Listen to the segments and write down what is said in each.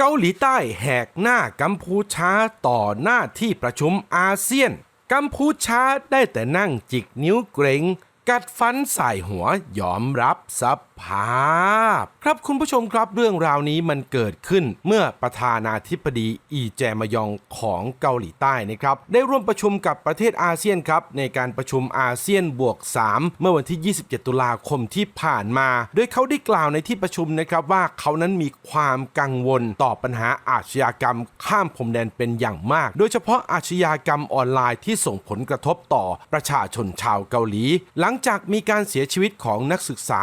เกาหลีใต้แหกหน้ากัมพูชาต่อหน้าที่ประชุมอาเซียน กัมพูชาได้แต่นั่งจิกนิ้วเกรงกัดฟันใส่หัวยอมรับสภาพ ครับคุณผู้ชมครับเรื่องราวนี้มันเกิดขึ้นเมื่อประธานาธิบดีอีแจมยองของเกาหลีใต้นะครับได้ร่วมประชุมกับประเทศอาเซียนครับในการประชุมอาเซียนบวก 3 เมื่อวันที่ 27 ตุลาคมที่ผ่านมา โดยเขาได้กล่าวในที่ประชุมนะครับว่าเขานั้นมีความกังวลต่อปัญหาอาชญากรรม ข้ามพรมแดนเป็นอย่างมาก โดยเฉพาะอาชญากรรมออนไลน์ที่ส่งผลกระทบต่อประชาชนชาวเกาหลี หลังจากมีการเสียชีวิตของนักศึกษา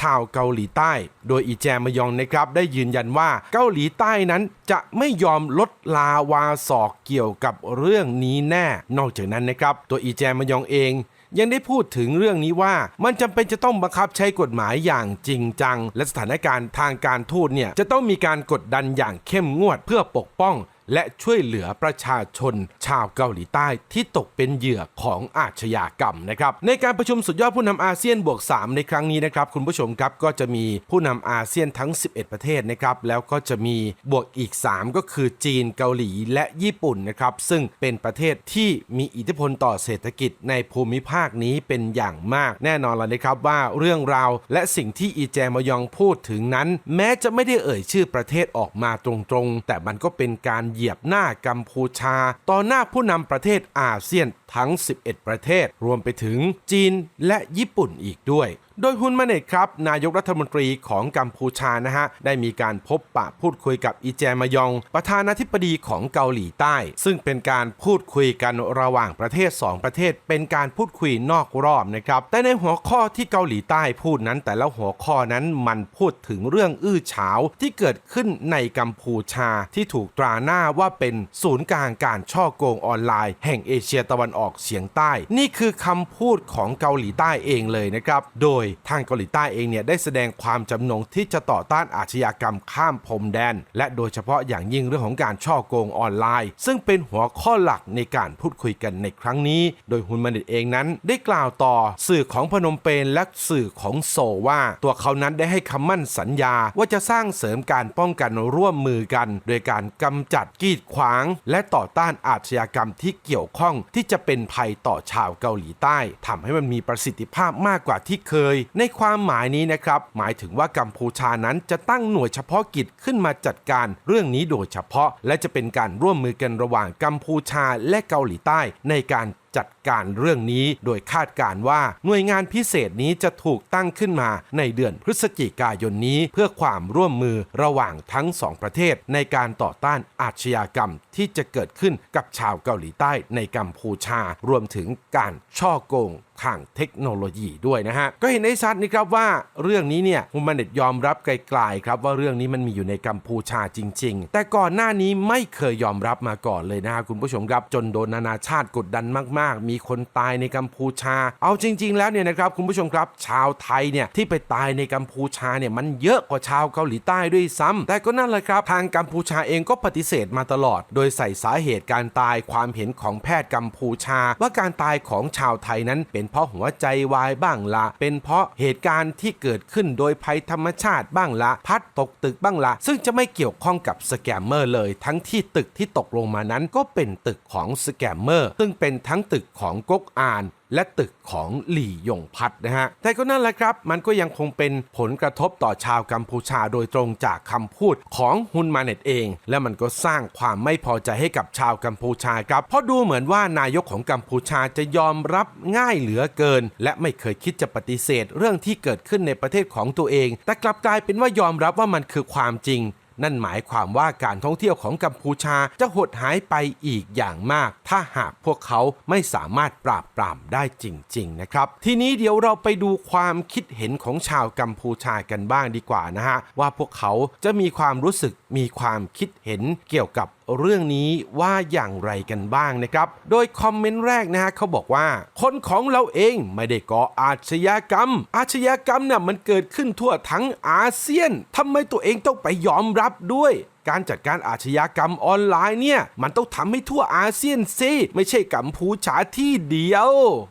ชาวเกาหลีใต้ โดยอีแจมยองนะครับได้ยืนยันว่าเกาหลีใต้นั้นจะไม่ยอมลดลาวาศอกเกี่ยวกับเรื่องนี้แน่ นอกจากนั้นนะครับ ตัวอีแจมยองเองยังได้พูดถึงเรื่องนี้ว่ามันจำเป็นจะต้องบังคับใช้กฎหมายอย่างจริงจัง และสถานการณ์ทางการทูตเนี่ยจะต้องมีการกดดันอย่างเข้มงวดเพื่อปกป้องและช่วยเหลือประชาชนชาวเกาหลีใต้ที่ตกเป็นเหยื่อของอาชญากรรมนะครับในการประชุมสุดยอดผู้นำอาเซียนบวก 3 ในครั้งนี้นะครับคุณผู้ชมครับก็จะมีผู้นำอาเซียนทั้ง 11 ประเทศนะครับแล้วก็จะมีบวกอีก 3 ก็คือจีนเกาหลีและญี่ปุ่นนะครับซึ่งเป็นประเทศที่มีอิทธิพลต่อเศรษฐกิจในภูมิภาคนี้เป็นอย่างมาก แน่นอนแล้วนะครับว่าเรื่องราวและสิ่งที่อีแจมยองพูดถึงนั้น แม้จะไม่ได้เอ่ยชื่อประเทศออกมาตรงๆ แต่มันก็เป็นการยียบหน้ากัมพูชา ต่อหน้าผู้นำประเทศอาเซียนทั้ง 11 ประเทศ รวมไปถึงจีนและญี่ปุ่นอีกด้วยโดยฮุนมาเนตครับ นายกรัฐมนตรีของกัมพูชานะฮะ ได้มีการพบปะพูดคุยกับอีแจมยอง ประธานาธิบดีของเกาหลีใต้ ซึ่งเป็นการพูดคุยกันระหว่างประเทศ 2 ประเทศ เป็นการพูดคุยนอกรอบนะครับ แต่ในหัวข้อที่เกาหลีใต้พูดนั้น แต่ละหัวข้อนั้นมันพูดถึงเรื่องอื้อฉาวที่เกิดขึ้นในกัมพูชาที่ถูกตราหน้าว่าเป็นศูนย์กลางการช่อโกงออนไลน์ แห่งเอเชียตะวันออกเฉียงใต้ นี่คือคำพูดของเกาหลีใต้เองเลยนะครับ โดยทางเกาหลีใต้เองเนี่ยได้แสดงความจำนงที่จะต่อต้านอาชญากรรมข้ามพรมแดน และโดยเฉพาะอย่างยิ่งเรื่องของการช่อโกงออนไลน์ ซึ่งเป็นหัวข้อหลักในการพูดคุยกันในครั้งนี้ โดยฮุนมันเดตเองนั้นได้กล่าวต่อสื่อของพนมเปญและสื่อของโซว่า ตัวเขานั้นได้ให้คำมั่นสัญญาว่าจะสร้างเสริมการป้องกันร่วมมือกัน โดยการกำจัดกีดขวาง และต่อต้านอาชญากรรมที่เกี่ยวข้องที่จะเป็นภัยต่อชาวเกาหลีใต้ทำให้มันมีประสิทธิภาพมากกว่าที่เคยในความหมายนี้นะครับ หมายถึงว่ากัมพูชานั้นจะตั้งหน่วยเฉพาะกิจขึ้นมาจัดการเรื่องนี้โดยเฉพาะ และจะเป็นการร่วมมือกันระหว่างกัมพูชาและเกาหลีใต้ในการ จัดการเรื่องนี้ โดยคาดการ์ว่าหน่วยงานพิเศษนี้จะถูกตั้งขึ้นมาในเดือนพฤศจิกายนนี้ เพื่อความร่วมมือระหว่างทั้งสองประเทศ ในการต่อต้านอาชญากรรมที่จะเกิดขึ้นกับชาวเกาหลีใต้ในกัมพูชา รวมถึงการช่อโกงทางเทคโนโลยีด้วยนะฮะ ก็เห็นได้ชัดนะครับว่าเรื่องนี้เนี่ยฮุมมันเน็ตยอมรับไกลๆครับว่าเรื่องนี้มันมีอยู่ในกัมพูชาจริง ๆ แต่ก่อนหน้านี้ไม่เคยยอมรับมาก่อนเลยนะฮะคุณผู้ชมครับจนโดนนานาชาติกดดันมากๆมีคนตายในกัมพูชา เอาจริง ๆ แล้วเนี่ยนะครับคุณผู้ชมครับ ชาวไทยเนี่ยที่ไปตายในกัมพูชาเนี่ยมันเยอะกว่าชาวเกาหลีใต้ด้วยซ้ำแต่ก็นั่นแหละครับ ทางกัมพูชาเองก็ปฏิเสธมาตลอด โดยใส่สาเหตุการตายความเห็นของแพทย์กัมพูชา ว่าการตายของชาวไทยนั้น เป็นเพราะหัวใจวายบ้างละเป็นเพราะเหตุการณ์ที่เกิดขึ้นโดยภัยธรรมชาติบ้างละพัดตกตึกบ้างละซึ่งจะไม่เกี่ยวข้องกับสแกมเมอร์เลย ทั้งที่ตึกที่ตกลงมานั้นก็เป็นตึกของสแกมเมอร์ซึ่งเป็นทั้งตึกของก๊กอาน และตึกของหลี่ยงพัดนะฮะ แต่ก็นั่นแหละครับ มันก็ยังคงเป็นผลกระทบต่อชาวกัมพูชาโดยตรงจากคำพูดของฮุนมาเน็ตเอง และมันก็สร้างความไม่พอใจให้กับชาวกัมพูชาครับ เพราะดูเหมือนว่านายกของกัมพูชาจะยอมรับง่ายเหลือเกิน และไม่เคยคิดจะปฏิเสธ เรื่องที่เกิดขึ้นในประเทศของตัวเอง แต่กลับกลายเป็นว่ายอมรับว่ามันคือความจริง นั่นหมายความว่าการท่องเที่ยวของกัมพูชาจะหดหายไปอีกอย่างมาก ถ้าหากพวกเขาไม่สามารถปราบปรามได้จริง ๆ นะครับ ทีนี้เดี๋ยวเราไปดูความคิดเห็นของชาวกัมพูชากันบ้างดีกว่านะฮะ ว่าพวกเขาจะมีความรู้สึกมีความคิดเห็นเกี่ยวกับเรื่องนี้ว่าอย่างไรกันบ้างนะครับ โดยคอมเมนต์แรกนะฮะเขาบอกว่า คนของเราเองไม่ได้ก่ออาชญากรรม อาชญากรรมน่ะมันเกิดขึ้นทั่วทั้งอาเซียนทำไมตัวเองต้องไปยอมรับด้วย การจัดการอาชญากรรมออนไลน์เนี่ย มันต้องทำให้ทั่วอาเซียนสิไม่ใช่กัมพูชาที่เดียว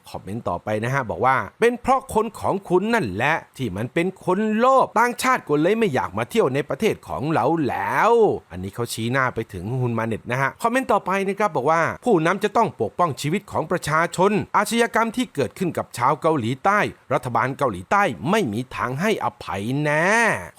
คอมเมนต์ต่อไปนะฮะ บอกว่า เป็นเพราะคนของคุณนั่นแหละ ที่มันเป็นคนโลภต่างชาติก็เลยไม่อยากมาเที่ยวในประเทศของเราแล้ว อันนี้เขาชี้หน้าไปถึงฮุนมาเน็ตนะฮะ คอมเมนต์ต่อไปนะครับบอกว่า ผู้นำจะต้องปกป้องชีวิตของประชาชน อาชญากรรมที่เกิดขึ้นกับชาวเกาหลีใต้ รัฐบาลเกาหลีใต้ไม่มีทางให้อภัยแน่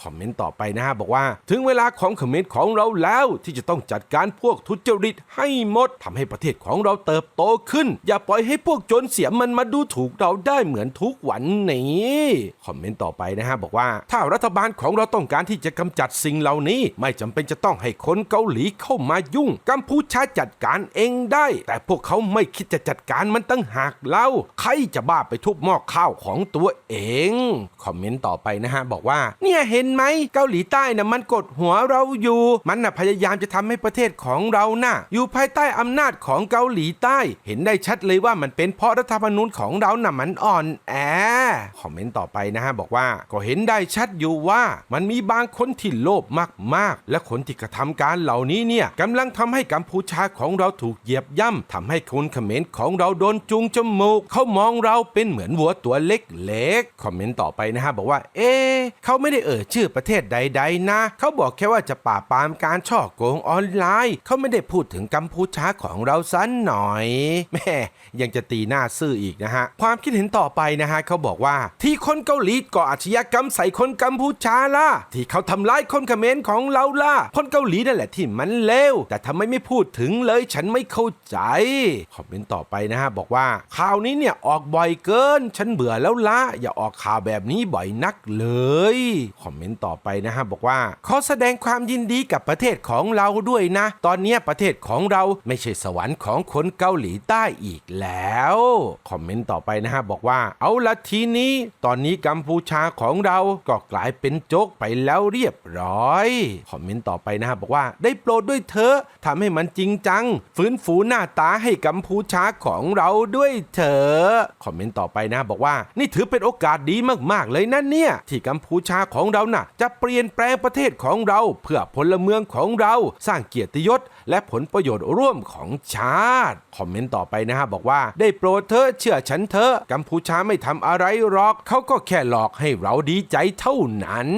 คอมเมนต์ต่อไปนะฮะบอกว่า ถึงเวลาของเขมรของเราแล้วที่จะต้องจัดการพวกทุจริตให้หมดทำให้ประเทศของเราเติบโตขึ้น อย่าปล่อยให้พวกจรเสียมันมาดูถูกเราได้เหมือนทุกวันนี้คอมเมนต์ต่อไปนะฮะบอกว่า ถ้ารัฐบาลของเราต้องการที่จะกำจัดสิ่งเหล่านี้ ไม่จำเป็นจะต้องให้คนเกาหลีเข้ามายุ่ง กัมพูชาจัดการเองได้ แต่พวกเขาไม่คิดจะจัดการมันตั้งหากเล่าใครจะบ้าไปทุบหม้อข้าวของตัวเองคอมเมนต์ต่อไปนะฮะบอกว่า เนี่ยเห็นไหมเกาหลีใต้น่ะมันกดหัวเราอยู่มันน่ะพยายามจะทำให้ประเทศของเราน่ะ อยู่ภายใต้อำนาจของเกาหลีใต้ เห็นได้ชัดเลยว่ามันเป็นเพราะรัฐธรรมนูญของเราน่ะมันอ่อนแอ คอมเมนต์ต่อไปนะฮะบอกว่าก็เห็นได้ชัดอยู่ว่ามันมีบางคนที่โลภมากๆ และคนที่กระทำการเหล่านี้เนี่ยกำลังทำให้กัมพูชาของเราถูกเหยียบย่ำทำให้คนคอมเขมรของเราโดนจูงจมูกเขามองเราเป็นเหมือนวัวตัวเล็กๆคอมเมนต์ต่อไปนะฮะบอกว่า เอ๊เขาไม่ได้เอ่ยชื่อประเทศใดๆนะ เขาบอกแค่ว่าจะปราบปรามการช่อโกงออนไลน์ เขาไม่ได้พูดถึงกัมพูชาของเราสันหน่อยแม่ยังจะตีหน้าซื่ออีกนะฮะความคิดเห็นต่อไปนะฮะเขาบอกว่า ที่คนเกาหลีก่ออาชญากรรมใส่คนกัมพูชาล่ะ ที่เขาทำร้ายคนเขมรของเราล่ะ คนเกาหลีนั่นแหละที่มันเลวแต่ทำไมไม่พูดถึงเลยฉันไม่เข้าใจ คอมเมนต์ต่อไปนะฮะบอกว่า ข่าวนี้เนี่ยออกบ่อยเกิน ฉันเบื่อแล้วละอย่าออกข่าวแบบนี้บ่อยนักเลยคอมเมนต์ต่อไปนะฮะบอกว่าขอแสดงความยินดีกับประเทศของเราด้วยนะ ตอนนี้ประเทศของเราไม่ใช่สวรรค์ของคนเกาหลีใต้อีกแล้ว คอมเมนต์ต่อไปนะฮะบอกว่าเอาละทีนี้ ตอนนี้กัมพูชาของเราก็กลายเป็นโจกไปแล้วเรียบร้อย คอมเมนต์ต่อไปนะฮะบอกว่าได้โปรดด้วยเถอะทำให้มันจริงจัง ฟื้นฟูหน้าตาให้กัมพูชาของเราด้วยเถอะคอมเมนต์ต่อไปนะบอกว่า นี่ถือเป็นโอกาสดีมากๆเลยนะเนี่ย ที่กัมพูชาของเราน่ะ จะเปลี่ยนแปลงประเทศของเรา เพื่อพลเมืองของเราสร้างเกียรติยศ และผลประโยชน์ร่วมของชาติ คอมเมนต์ต่อไปนะฮะบอกว่าได้โปรดเธอะเชื่อฉันเถอะกัมพูชาไม่ทำอะไรหรอกเขาก็แค่หลอกให้เราดีใจเท่านั้น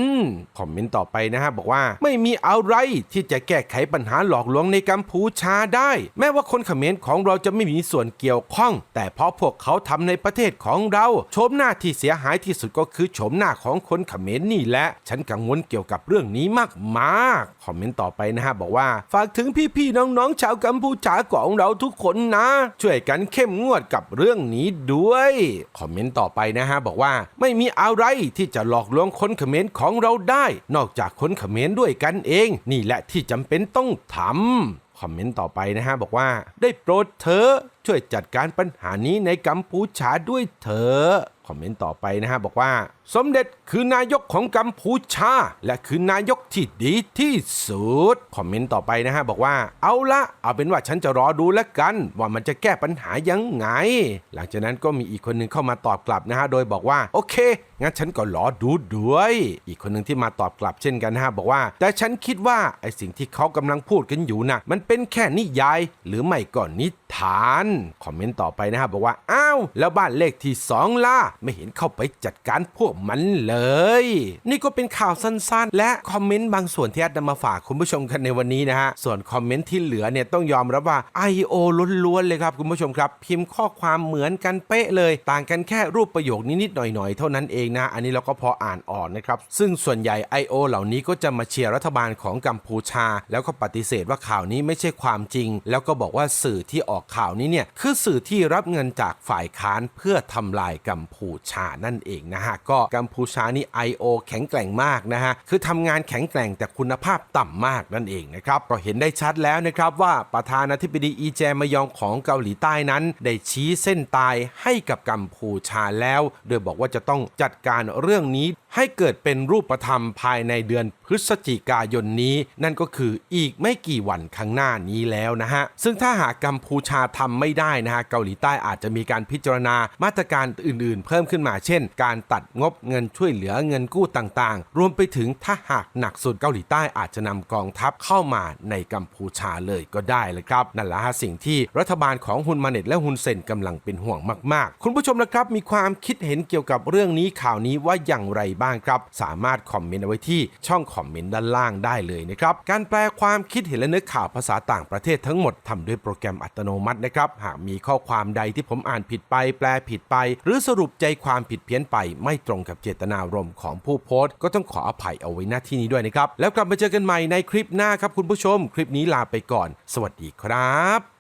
คอมเมนต์ต่อไปนะฮะบอกว่าไม่มีอะไรที่จะแก้ไขปัญหาหลอกลวงในกัมพูชาได้ แม้ว่าคนเขมรของเราจะไม่มีส่วนเกี่ยวข้อง แต่เพราะพวกเขาทำในประเทศของเราโฉมหน้าที่เสียหายที่สุดก็คือโฉมหน้าของคนเขมรนี่แหละฉันกังวลเกี่ยวกับเรื่องนี้มากๆคอมเมนต์ต่อไปนะฮะบอกว่า ฝากถึงพี่ๆน้องๆชาวกัมพูชาของเราทุกคนนะ ช่วยกันเข้มงวดกับเรื่องนี้ด้วย คอมเมนต์ต่อไปนะฮะบอกว่าไม่มีอะไรที่จะหลอกลวงคนเขมรของเราได้ นอกจากคนเขมรด้วยกันเอง นี่แหละที่จำเป็นต้องทำคอมเมนต์ต่อไปนะฮะบอกว่า ได้โปรดเธอช่วยจัดการปัญหานี้ในกัมพูชาด้วยเถอะ คอมเมนต์ต่อไปนะฮะบอกว่า สมเด็จคือนายกของกัมพูชา และคือนายกที่ดีที่สุด คอมเมนต์ต่อไปนะฮะบอกว่าเอาละเอาเป็นว่าฉันจะรอดูแล้วกัน ว่ามันจะแก้ปัญหายังไง หลังจากนั้นก็มีอีกคนหนึ่งเข้ามาตอบกลับนะฮะโดยบอกว่าโอเคงั้นฉันก็รอดูด้วย อีกคนหนึ่งที่มาตอบกลับเช่นกันนะฮะบอกว่า แต่ฉันคิดว่าไอสิ่งที่เขากำลังพูดกันอยู่นะมันเป็นแค่นิยาย หรือไม่ก็นิทาน คอมเมนต์ต่อไปนะฮะบอกว่าอ้าวแล้วบ้านเลขที่สองล่ะไม่เห็นเข้าไปจัดการพวกมันเลย นี่ก็เป็นข่าวสั้นๆ และคอมเมนต์บางส่วนที่แอดนำมาฝากคุณผู้ชมกันในวันนี้นะฮะส่วนคอมเมนต์ที่เหลือเนี่ยต้องยอมรับว่า I.O. ล้วนๆเลยครับคุณผู้ชมครับ พิมพ์ข้อความเหมือนกันเป๊ะเลย ต่างกันแค่รูปประโยคนิดๆหน่อยๆ เท่านั้นเองนะ อันนี้เราก็พออ่านออกนะครับ ซึ่งส่วนใหญ่ I.O. เหล่านี้ก็จะมาเชียร์รัฐบาลของกัมพูชา แล้วก็ปฏิเสธว่าข่าวนี้ไม่ใช่ความจริง แล้วก็บอกว่าสื่อที่ออกข่าวนี้เนี่ยคือสื่อที่รับเงินจากฝ่ายค้านเพื่อทำลายกัมพูชานั่นเองนะฮะก็กัมพูชานี่ I.O. แข็งแกร่งมากนะฮะคือทำงานแข็งแกร่งแต่คุณภาพต่ำมากนั่นเองนะครับก็เห็นได้ชัดแล้วนะครับว่าประธานาธิบดีอีแจมยองของเกาหลีใต้นั้น ได้ชี้เส้นตายให้กับกัมพูชาแล้ว โดยบอกว่าจะต้องจัดการเรื่องนี้ ให้เกิดเป็นรูปธรรมภายในเดือนพฤศจิกายนนี้ นั่นก็คืออีกไม่กี่วันข้างหน้านี้แล้วนะฮะ ซึ่งถ้าหากกัมพูชาทำไม่ได้นะฮะเกาหลีใต้อาจจะมีการพิจารณามาตรการอื่นๆ เพิ่มขึ้นมาเช่น การตัดงบเงินช่วยเหลือเงินกู้ต่างๆ รวมไปถึงถ้าหากหนักสุดเกาหลีใต้อาจจะนำกองทัพเข้ามาในกัมพูชาเลยก็ได้เลยครับนั่นแหละฮะสิ่งที่รัฐบาลของฮุนมาเน็ตและฮุนเซนกำลังเป็นห่วงมากๆ คุณผู้ชมนะครับมีความคิดเห็นเกี่ยวกับเรื่องนี้ข่าวนี้ว่าอย่างไรบ้างครับ สามารถคอมเมนต์เอาไว้ที่ช่องคอมเมนต์ด้านล่างได้เลยนะครับ การแปลความคิดเห็นและเนื้อข่าวภาษาต่างประเทศทั้งหมดทำด้วยโปรแกรมอัตโนมัตินะครับ หากมีข้อความใดที่ผมอ่านผิดไป แปลผิดไป หรือสรุปใจความผิดเพี้ยนไป ไม่ตรงกับเจตนารมณ์ของผู้โพสต์ ก็ต้องขออภัยเอาไว้หน้าที่นี้ด้วยนะครับ แล้วกลับมาเจอกันใหม่ในคลิปหน้าครับคุณผู้ชม คลิปนี้ลาไปก่อน สวัสดีครับ